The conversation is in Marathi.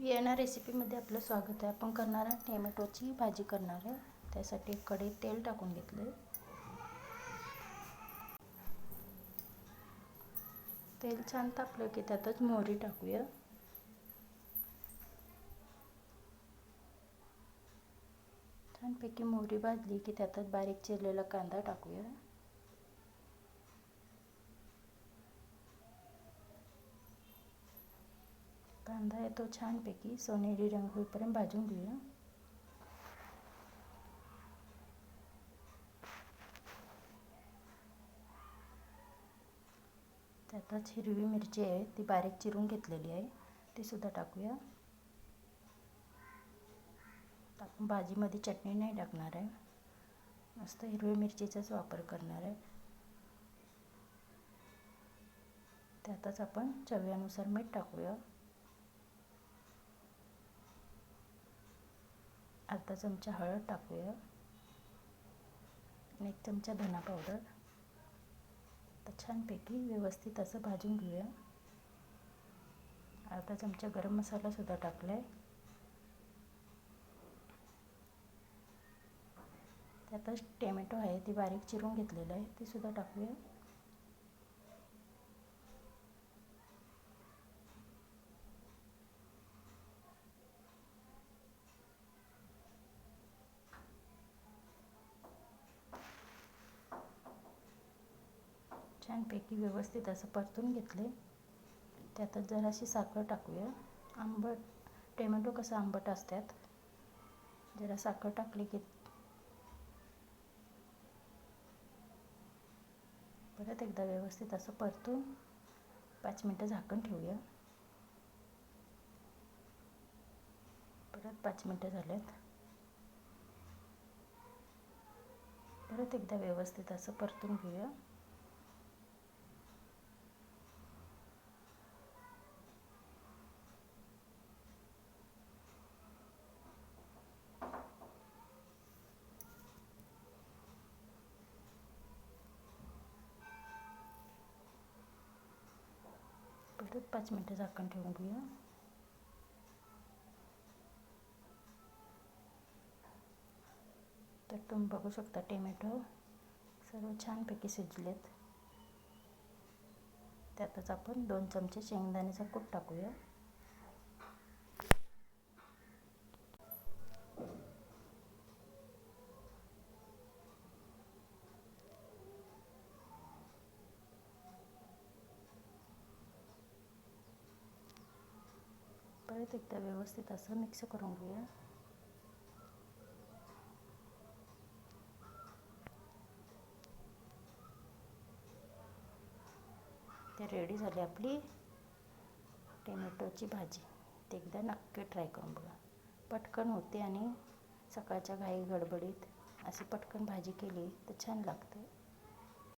येणार रेसिपीमध्ये आपलं स्वागत आहे. आपण करणार आहे टोमॅटोची भाजी करणार आहे त्यासाठी एक कढईत तेल टाकून घेतले तेल छान तापलं की त्यातच मोहरी टाकूया. छानपैकी मोहरी भाजली की त्यातच बारीक चिरलेला कांदा टाकूया. कांदा आहे तो छानपैकी सोनेरी रंग होईपर्यंत भाजून घेऊया. त्यातच हिरवी मिरची आहे ती बारीक चिरून घेतलेली आहे ती सुद्धा टाकूया. आपण भाजीमध्ये चटणी नाही टाकणार आहे. मस्त हिरवी मिरचीचाच वापर करणार आहे. त्यातच आपण चव्यानुसार मीठ टाकूया. अर्धा चमचा हळद टाकूया. आणि एक चमचा धना पावडर तर छानपैकी व्यवस्थित असं भाजून घेऊया. अर्धा चमचा गरम मसालासुद्धा टाकला आहे त्यातच टॅमॅटो आहे ती बारीक चिरून घेतलेलं आहे ती सुद्धा टाकूया. छानपैकी व्यवस्थित असं परतून घेतले. त्यातच जराशी साखर टाकूया. आंबट टोमॅटो कसं आंबट असतात? जरा साखर टाकली की परत एकदा व्यवस्थित असं परतून पाच मिनटं झाकण ठेवूया. परत पाच मिनटं झाल्यात परत एकदा व्यवस्थित असं परतून घेऊया. परत पाच मिनटं झाकण ठेवून घेऊया. तर तुम्ही बघू शकता टोमॅटो सर्व छानपैकी शिजलेत. त्यातच आपण दोन चमचे शेंगदाण्याचा कूट टाकूया. परत एकदा व्यवस्थित असं मिक्स करून घेऊया ते रेडी झाली आपली टोमॅटोची भाजी ते एकदा नक्की ट्राय करून बघा पटकन होते आणि सकाळच्या घाई गडबडीत अशी पटकन भाजी केली तर छान लागते